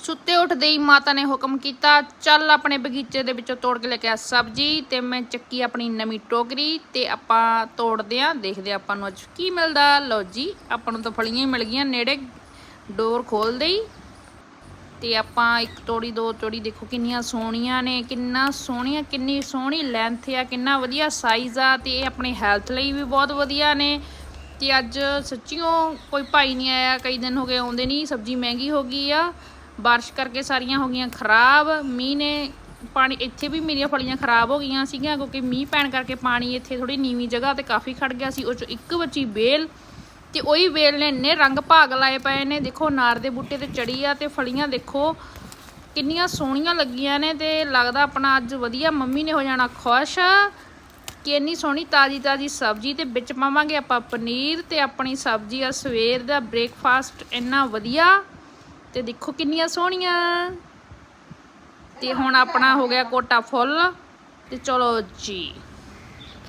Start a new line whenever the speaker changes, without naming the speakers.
ਸੁੱਤੇ ਉੱਠਦੇ ਹੀ ਮਾਤਾ ਨੇ ਹੁਕਮ ਕੀਤਾ, ਚੱਲ ਆਪਣੇ ਬਗੀਚੇ ਦੇ ਵਿੱਚੋਂ ਤੋੜ ਕੇ ਲੈ ਕੇ ਆ ਸਬਜ਼ੀ ਤੇ ਮੈਂ ਚੱਕੀ ਆਪਣੀ ਨਵੀਂ ਟੋਕਰੀ ਤੇ ਆਪਾਂ ਤੋੜਦੇ ਆਂ, ਦੇਖਦੇ ਆਂ ਆਪਾਂ ਨੂੰ ਅੱਜ ਕੀ ਮਿਲਦਾ। ਲਓ ਜੀ, ਆਪਾਂ ਨੂੰ ਤਾਂ ਫਲੀਆਂ ਹੀ ਮਿਲ ਗਈਆਂ, ਨੇੜੇ ਡੋਰ ਖੋਲਦੇ ਹੀ ਤੇ ਆਪਾਂ ਇੱਕ ਤੋੜੀ, ਦੋ ਤੋੜੀ ਦੇਖੋ ਕਿੰਨੀਆਂ ਸੋਹਣੀਆਂ ਨੇ, ਕਿੰਨਾ ਸੋਹਣੀਆਂ, ਕਿੰਨੀ ਸੋਹਣੀ ਲੈਂਥ ਆ, ਕਿੰਨਾ ਵਧੀਆ ਸਾਈਜ਼ ਆ ਤੇ ਇਹ ਆਪਣੀ ਹੈਲਥ ਲਈ ਵੀ ਬਹੁਤ ਵਧੀਆ ਨੇ। ਤੇ ਅੱਜ ਸੱਚੀਓ ਕੋਈ ਭਾਈ ਨਹੀਂ ਆਇਆ, ਕਈ ਦਿਨ ਹੋ ਗਏ ਆਉਂਦੇ ਨਹੀਂ, ਸਬਜ਼ੀ ਮਹਿੰਗੀ ਹੋ ਗਈ ਆ। ਬਾਰਿਸ਼ ਕਰਕੇ ਸਾਰੀਆਂ ਹੋ ਗਈਆਂ ਖਰਾਬ, ਮੀਂਹ ਨੇ ਪਾਣੀ, ਇੱਥੇ ਵੀ ਮੇਰੀਆਂ ਫਲੀਆਂ ਖਰਾਬ ਹੋ ਗਈਆਂ ਸੀਗੀਆਂ, ਕਿਉਂਕਿ ਮੀਂਹ ਪੈਣ ਕਰਕੇ ਪਾਣੀ ਇੱਥੇ ਥੋੜੀ ਨੀਵੀਂ ਜਗ੍ਹਾ ਤੇ ਕਾਫੀ ਖੜ ਗਿਆ ਸੀ, ਉਹ ਚੋਂ ਇੱਕ ਬੱਚੀ ਬੇਲ ਤੇ ਉਹੀ ਵੇਲ ਨੇ ਇੰਨੇ ਰੰਗ ਭਾਗ ਲਾਏ ਪਏ ਨੇ, ਦੇਖੋ ਨਾਰ ਦੇ ਬੂਟੇ ਤੇ ਚੜੀ ਆ ਤੇ ਫਲੀਆਂ ਦੇਖੋ, ਕਿੰਨੀਆਂ ਸੋਹਣੀਆਂ ਲੱਗੀਆਂ ਨੇ ਤੇ ਲੱਗਦਾ ਆਪਣਾ ਅੱਜ ਵਧੀਆ ਮੰਮੀ ਨੇ ਹੋ ਜਾਣਾ ਖੁਸ਼, ਕਿ ਇੰਨੀ ਸੋਹਣੀ ਤਾਜੀ ਤਾਜੀ ਸਬਜ਼ੀ ਤੇ ਵਿੱਚ ਪਾਵਾਂਗੇ ਆਪਾਂ ਪਨੀਰ ਤੇ ਆਪਣੀ ਸਬਜ਼ੀ ਆ ਸਵੇਰ ਦਾ ਬ੍ਰੇਕਫਾਸਟ, ਇੰਨਾ ਵਧੀਆ। ਤੇ ਦੇਖੋ ਕਿੰਨੀਆਂ ਸੋਹਣੀਆਂ। ਤੇ ਹੁਣ ਆਪਣਾ ਹੋ ਗਿਆ ਕੋਟਾ ਫੁੱਲ। ਤੇ ਚਲੋ ਜੀ।